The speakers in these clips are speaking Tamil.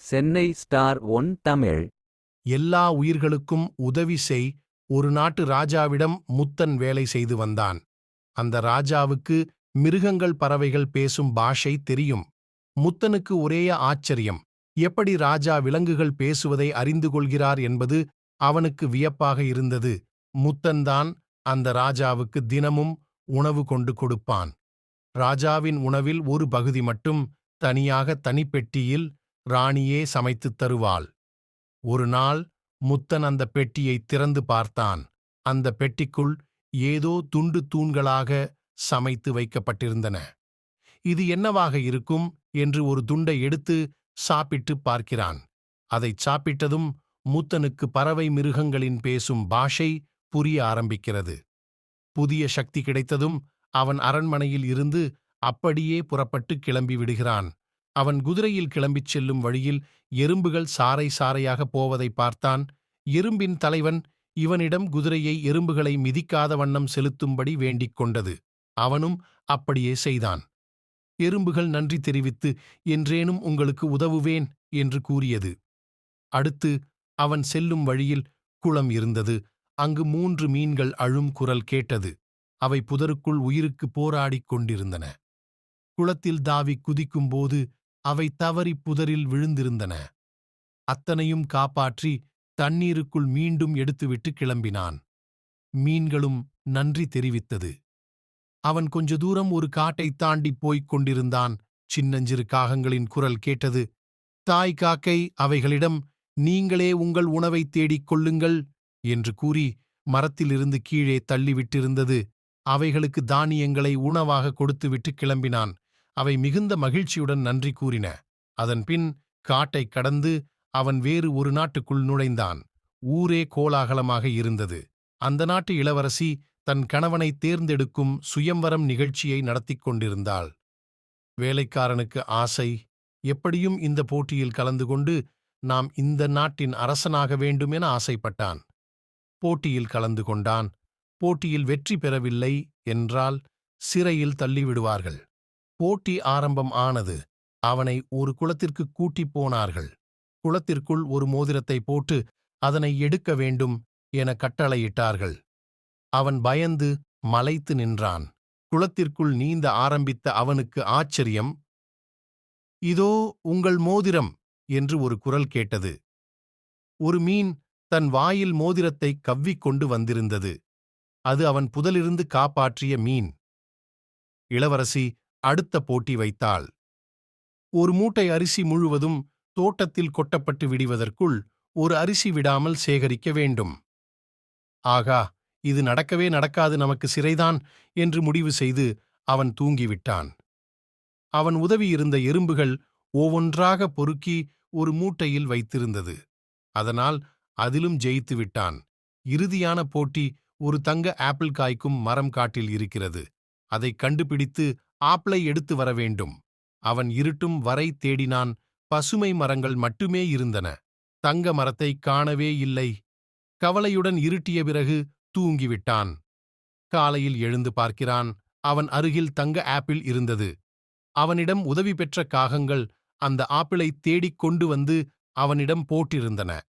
Chennai star one Tamil. எல்லா உயிர்களுக்கும் உதவி செய் ஒரு நாட்டு ராஜாவிடம் முத்தன் வேலை செய்து வந்தான். அந்த ராஜாவுக்கு மிருகங்கள் பறவைகள் பேசும் பாஷை தெரியும். முத்தனுக்கு ஒரே ஆச்சரியம் எப்படி ராஜா விலங்குகள் பேசுவதை அறிந்து கொள்கிறார் என்பது அவனுக்கு வியப்பாக இருந்தது. முத்தன்தான் அந்த ராஜாவுக்கு தினமும் உணவு கொண்டு கொடுப்பான். ராஜாவின் உணவில் ஒரு பகுதி மட்டும் தனியாக தனிப்பெட்டியில் ராணியே சமைத்துத் தருவாள். ஒரு நாள் முத்தன் அந்த பெட்டியை திறந்து பார்த்தான். அந்த பெட்டிக்குள் ஏதோ துண்டு தூண்களாக சமைத்து வைக்கப்பட்டிருந்தன. இது என்னவாக இருக்கும் என்று ஒரு துண்டை எடுத்து சாப்பிட்டு பார்க்கிறான். அதைச் சாப்பிட்டதும் மூத்தனுக்கு பறவை மிருகங்களின் பேசும் பாஷை புரிய ஆரம்பிக்கிறது. புதிய சக்தி கிடைத்ததும் அவன் அரண்மனையில் இருந்து அப்படியே புறப்பட்டு கிளம்பி விடுகிறான். அவன் குதிரையில் கிளம்பிச் செல்லும் வழியில் எறும்புகள் சாறை சாறையாகப் போவதை பார்த்தான். எறும்பின் தலைவன் இவனிடம் குதிரையை எறும்புகளை மிதிக்காத வண்ணம் செலுத்தும்படி வேண்டிக் கொண்டது. அவனும் அப்படியே செய்தான். எறும்புகள் நன்றி தெரிவித்து என்றேனும் உங்களுக்கு உதவுவேன் என்று கூறியது. அடுத்து அவன் செல்லும் வழியில் குளம் இருந்தது. அங்கு மூன்று மீன்கள் அழும் குரல் கேட்டது. அவை புதருக்குள் உயிருக்கு போராடிக் கொண்டிருந்தன. குளத்தில் தாவி குதிக்கும்போது அவை தவறி புதரில் விழுந்திருந்தன. அத்தனையும் காப்பாற்றி தண்ணீருக்குள் மீண்டும் எடுத்துவிட்டு கிளம்பினான். மீன்களும் நன்றி தெரிவித்தது. அவன் கொஞ்ச தூரம் ஒரு காட்டைத் தாண்டிப் போய்க் கொண்டிருந்தான். சின்னஞ்சிறு காகங்களின் குரல் கேட்டது தாய் காக்கை அவைகளிடம் நீங்களே உங்கள் உணவைத் தேடிக் கொள்ளுங்கள் என்று கூறி மரத்திலிருந்து கீழே தள்ளிவிட்டிருந்தது. அவைகளுக்கு தானியங்களை உணவாக கொடுத்துவிட்டு கிளம்பினான். அவை மிகுந்த மகிழ்ச்சியுடன் நன்றி கூறின. அதன்பின் காட்டைக் கடந்து அவன் வேறு ஒரு நாட்டுக்குள் நுழைந்தான். ஊரே கோலாகலமாக இருந்தது. அந்த நாட்டு இளவரசி தன் கணவனை தேர்ந்தெடுக்கும் சுயம்வரம் நிகழ்ச்சியை நடத்திக் கொண்டிருந்தாள். வேலைக்காரனுக்கு ஆசை எப்படியும் இந்த போட்டியில் கலந்து கொண்டு நாம் இந்த நாட்டின் அரசனாக வேண்டும் என ஆசைப்பட்டான். போட்டியில் கலந்து கொண்டான். போட்டியில் வெற்றி பெறவில்லை என்றால் சிறையில் தள்ளிவிடுவார்கள். போட்டி ஆரம்பம் ஆனது அவனை ஒரு குளத்திற்கு கூட்டிப் போனார்கள். குளத்திற்குள் ஒரு மோதிரத்தை போட்டு அதனை எடுக்க வேண்டும் என கட்டளையிட்டார்கள். அவன் பயந்து மலைத்து நின்றான். குளத்திற்குள் நீந்த ஆரம்பித்த அவனுக்கு ஆச்சரியம் இதோ உங்கள் மோதிரம் என்று ஒரு குரல் கேட்டது. ஒரு மீன் தன் வாயில் மோதிரத்தை கவ்விக் கொண்டு வந்திருந்தது. அது அவன் புதலிருந்து காப்பாற்றிய மீன். இளவரசி அடுத்த போட்டி வைத்தாள். ஒரு மூட்டை அரிசி முழுவதும் தோட்டத்தில் கொட்டப்பட்டு விடுவதற்குள் ஒரு அரிசி விடாமல் சேகரிக்க வேண்டும். ஆகா இது நடக்கவே நடக்காது நமக்கு சிறைதான் என்று முடிவு செய்து அவன் தூங்கிவிட்டான். அவன் உதவியிருந்த எறும்புகள் ஒவ்வொன்றாக பொறுக்கி ஒரு மூட்டையில் வைத்திருந்தது. அதனால் அதிலும் ஜெயித்து விட்டான். இறுதியான போட்டி ஒரு தங்க ஆப்பிள் காய்க்கும் மரம் காட்டில் இருக்கிறது. அதைக் கண்டுபிடித்து ஆப்பிளை எடுத்து வர வேண்டும். அவன் இருட்டும் வரை தேடினான். பசுமை மரங்கள் மட்டுமே இருந்தன. தங்க மரத்தைக் காணவே இல்லை. கவலையுடன் இருட்டிய பிறகு தூங்கிவிட்டான். காலையில் எழுந்து பார்க்கிறான். அவன் அருகில் தங்க ஆப்பிள் இருந்தது. அவனிடம் உதவி பெற்ற காகங்கள் அந்த ஆப்பிளை தேடிக் கொண்டு வந்து அவனிடம் போட்டிருந்தன.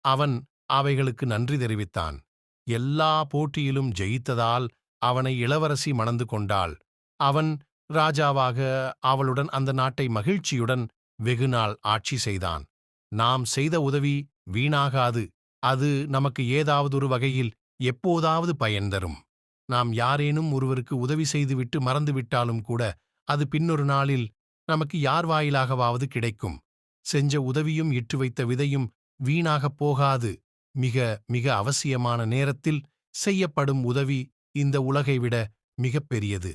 அவன் அவைகளுக்கு நன்றி தெரிவித்தான். எல்லா போட்டியிலும் ஜெயித்ததால் அவனை இளவரசி மணந்து கொண்டாள். அவன் ராஜாவாக அவளுடன் அந்த நாட்டை மகிழ்ச்சியுடன் வெகுநாள் ஆட்சி செய்தான். நாம் செய்த உதவி வீணாகாது. அது நமக்கு ஏதாவதொரு வகையில் எப்போதாவது பயன் தரும். நாம் யாரேனும் ஒருவருக்கு உதவி செய்துவிட்டு மறந்துவிட்டாலும் கூட அது பின்னொரு நாளில் நமக்கு யார் வாயிலாகவாவது கிடைக்கும். செஞ்ச உதவியும் இட்டு வைத்த விதையும் வீணாகப் போகாது. மிக மிக அவசியமான நேரத்தில் செய்யப்படும் உதவி இந்த உலகை விட மிகப்பெரியது